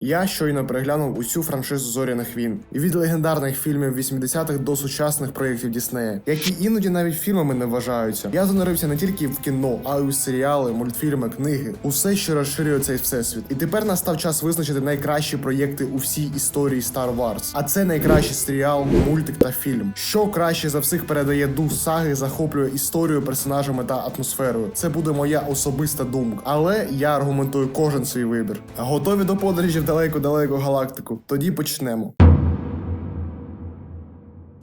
Я щойно переглянув усю франшизу зоряних війн і від легендарних фільмів 80-х до сучасних проєктів Діснея, які іноді навіть фільмами не вважаються. Я занурився не тільки в кіно, а й у серіали, мультфільми, книги, усе, що розширює цей всесвіт. І тепер настав час визначити найкращі проєкти у всій історії Star Wars. А це найкращий серіал, мультик та фільм. Що краще за всіх передає дух саги, захоплює історію, персонажами та атмосферою. Це буде моя особиста думка, але я аргументую кожен свій вибір. Готові до подорожі далеку-далеку галактику? Тоді почнемо.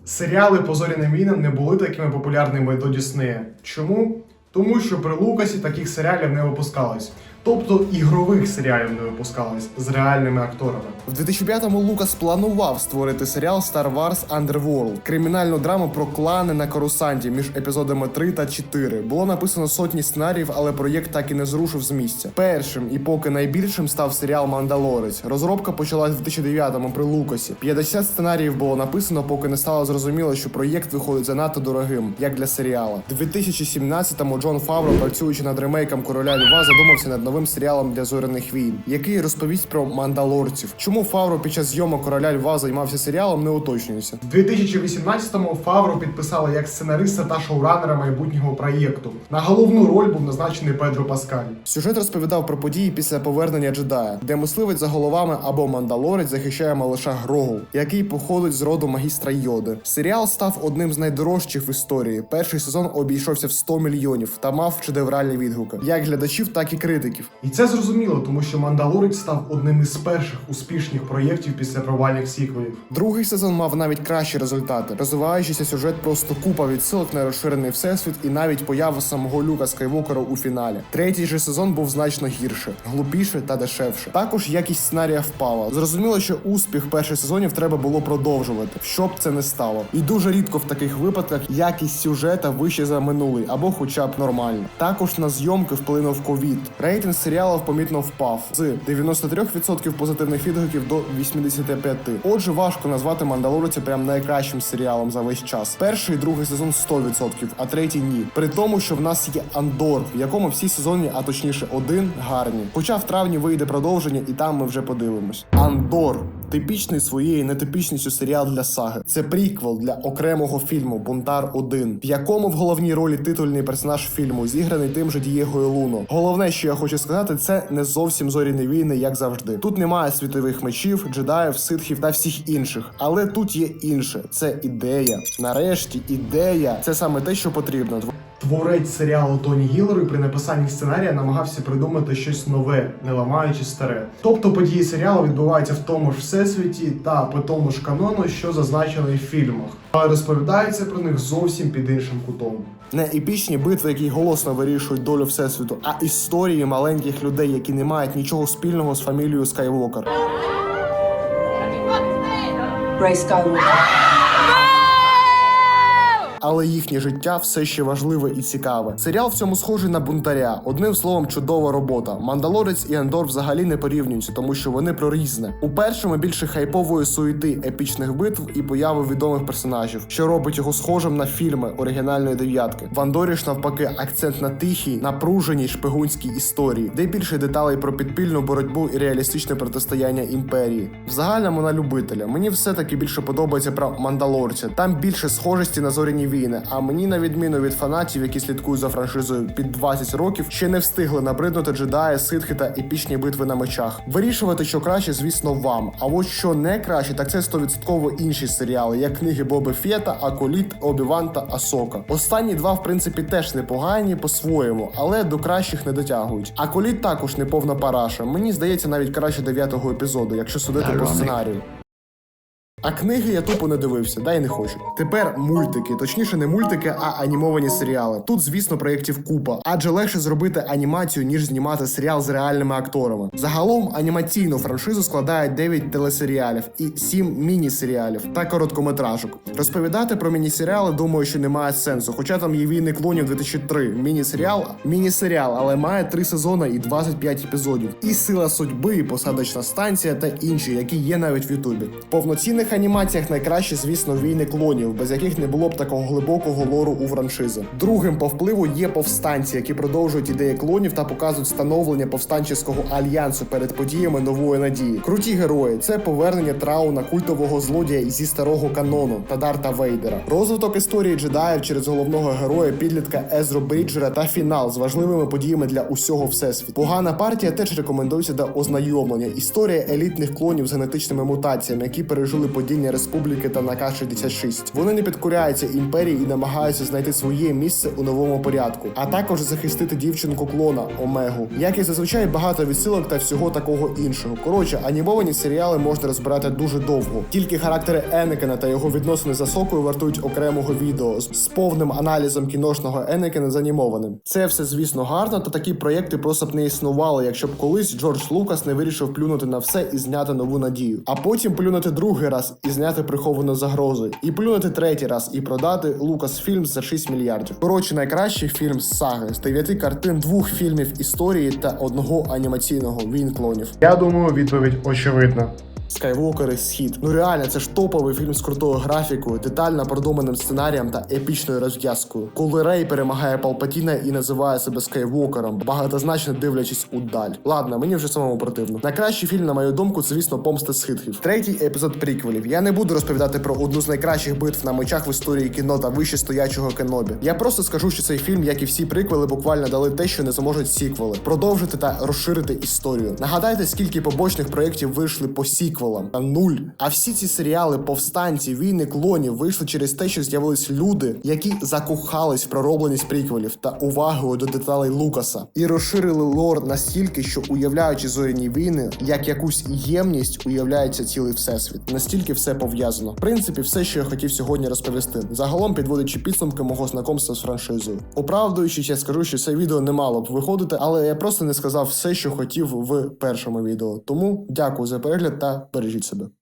Серіали по зоряним війнам не були такими популярними до Діснея. Чому? Тому що при Лукасі таких серіалів не випускалось. Тобто ігрових серіалів не випускалось з реальними акторами. В 2005-му Лукас планував створити серіал Star Wars Underworld, кримінальну драму про клани на Корусанті між епізодами 3 та 4. Було написано сотні сценаріїв, але проєкт так і не зрушив з місця. Першим і поки найбільшим став серіал Мандалорець. Розробка почалась в 2009-му при Лукасі. 50 сценаріїв було написано, поки не стало зрозуміло, що проєкт виходить занадто дорогим, як для серіала. У 2017-му Джон Фавро, працюючи над ремейком Короля Льва, задумався над новим серіалом для зоряних війн, який розповість про мандалорців. Чому Фавро під час зйомок Короля Льва займався серіалом, не уточнюється. У 2018-му Фавро підписали як сценариста та шоуранера майбутнього проєкту. На головну роль був назначений Педро Паскаль. Сюжет розповідав про події після повернення джедая, де мисливець за головами або мандалорець захищає малиша Грогу, який походить з роду магістра Йоди. Серіал став одним з найдорожчих в історії. Перший сезон обійшовся в 100 мільйонів та мав шедевральні відгуки, як глядачів, так і критиків. І це зрозуміло, тому що Мандалорець став одним із перших успішних проєктів після провальних сіквелів. Другий сезон мав навіть кращі результати, розвиваючийся сюжет просто купа відсилок на розширений всесвіт і навіть поява самого Люка Скайвокера у фіналі. Третій же сезон був значно гірше, глупіше та дешевше. Також якість сценарія впала. Зрозуміло, що успіх перших сезонів треба було продовжувати, щоб це не стало. І дуже рідко в таких випадках якість сюжета вище за минулий або хоча б нормально. Також на зйомки вплинув ковід. Рейтинг серіалів помітно впав з 93% позитивних відгуків до 85%. Отже, важко назвати Мандалорця прям найкращим серіалом за весь час. Перший і другий сезон 100%, а третій ні. При тому, що в нас є Андор, в якому всі сезони, а точніше один, гарні. Хоча в травні вийде продовження, і там ми вже подивимось. Андор. Типічний своєю нетипічністю серіал для саги. Це приквел для окремого фільму Бунтар 1, в якому в головній ролі титульний персонаж фільму зіграний тим же Дієгою Луно. Головне, що я хочу сказати, це не зовсім зоряні війни, як завжди. Тут немає світових мечів, джедаїв, ситхів та всіх інших. Але тут є інше. Це ідея. Нарешті, ідея це саме те, що потрібно. Творець серіалу Тоні Гіллеру при написанні сценарія намагався придумати щось нове, не ламаючи старе. Тобто події серіалу відбуваються в тому ж всесвіті та по тому ж канону, що зазначено і в фільмах, але розповідається про них зовсім під іншим кутом. Не епічні битви, які голосно вирішують долю всесвіту, а історії маленьких людей, які не мають нічого спільного з фамілією Скайвокер. Skywalker. Але їхнє життя все ще важливе і цікаве. Серіал в цьому схожий на бунтаря. Одним словом, чудова робота. Мандалорець і Андор взагалі не порівнюються, тому що вони про різне. У першому більше хайпової суєти, епічних битв і появи відомих персонажів, що робить його схожим на фільми оригінальної дев'ятки. В Андорі ж навпаки акцент на тихій, напруженій шпигунській історії, де більше деталей про підпільну боротьбу і реалістичне протистояння імперії. В загальному на любителя. Мені все таки більше подобається про мандалорця. Там більше схожості на зоряні війни. А мені, на відміну від фанатів, які слідкують за франшизою під 20 років, ще не встигли набриднути джедаї, ситхи та епічні битви на мечах. Вирішувати, що краще, звісно, вам. А от що не краще, так це 100% інші серіали, як книги Боби Фета, Аколіт, Обіван та Асока. Останні два, в принципі, теж непогані по-своєму, але до кращих не дотягують. Аколіт також не повна параша. Мені здається, навіть краще дев'ятого епізоду, якщо судити по сценарію. А книги я тупо не дивився, да й не хочу. Тепер мультики, точніше, не мультики, а анімовані серіали. Тут, звісно, проєктів купа, адже легше зробити анімацію, ніж знімати серіал з реальними акторами. Загалом анімаційну франшизу складає 9 телесеріалів і 7 міні-серіалів та короткометражок. Розповідати про міні-серіали, думаю, що немає сенсу, хоча там є війни клонів 2003. Міні-серіал, міні-серіал, але має 3 сезони і 25 епізодів. І сила судьби, і посадочна станція та інші, які є навіть в Ютубі. Повноцінних цих анімаціях найкраще, звісно, війни клонів, без яких не було б такого глибокого лору у франшизи. Другим по впливу є повстанці, які продовжують ідеї клонів та показують становлення повстанческого альянсу перед подіями нової надії. Круті герої це повернення трауна культового злодія зі старого канону та Дарта Вейдера. Розвиток історії джедаїв через головного героя підлітка Езру Бріджера та фінал з важливими подіями для усього всесвіту. Погана партія теж рекомендується до ознайомлення. Історія елітних клонів з генетичними мутаціями, які пережили падіння республіки та наказ 66. Вони не підкоряються імперії і намагаються знайти своє місце у новому порядку, а також захистити дівчинку клона Омегу. Як і зазвичай багато відсилок та всього такого іншого. Коротше, анімовані серіали можна розбирати дуже довго. Тільки характери Енекена та його відносини з Асокою вартують окремого відео з повним аналізом кіношного Енекена з анімованим. Це все, звісно, гарно, та такі проєкти просто б не існували, якщо б колись Джордж Лукас не вирішив плюнути на все і зняти нову надію. А потім плюнути другий раз і зняти приховану загрозу. І плюнути третій раз і продати Лукас Фільм за 6 мільярдів. Коротше, найкращий фільм з саги з дев'яти картин, двох фільмів історії та одного анімаційного він клонів. Я думаю, відповідь очевидна. Скайвокери Схід. Ну реально, це ж топовий фільм з крутою графікою, детально продуманим сценарієм та епічною розв'язкою. Коли Рей перемагає Палпатіна і називає себе Скайвокером, багатозначно дивлячись удаль. Ладно, мені вже самому противно. Найкращий фільм, на мою думку, це звісно помста схитхів. Третій епізод приквелів. Я не буду розповідати про одну з найкращих битв на мечах в історії кіно та вище стоячого кенобі. Я просто скажу, що цей фільм, як і всі приквели, буквально дали те, що не зможуть сіквели, продовжити та розширити історію. Нагадайте, скільки побочних проєктів вийшли по сіквелам. Нуль. А всі ці серіали, повстанці, війни клонів вийшли через те, що з'явились люди, які закохались в проробленість приквелів та увагою до деталей Лукаса, і розширили лор настільки, що уявляючи зоряні війни, як якусь ємність уявляється цілий всесвіт. Настільки все пов'язано. В принципі, все, що я хотів сьогодні розповісти. Загалом підводячи підсумки мого знакомства з франшизою. Оправдуючись, я скажу, що це відео не мало б виходити, але я просто не сказав все, що хотів в першому відео. Тому дякую за перегляд та бережіть себе.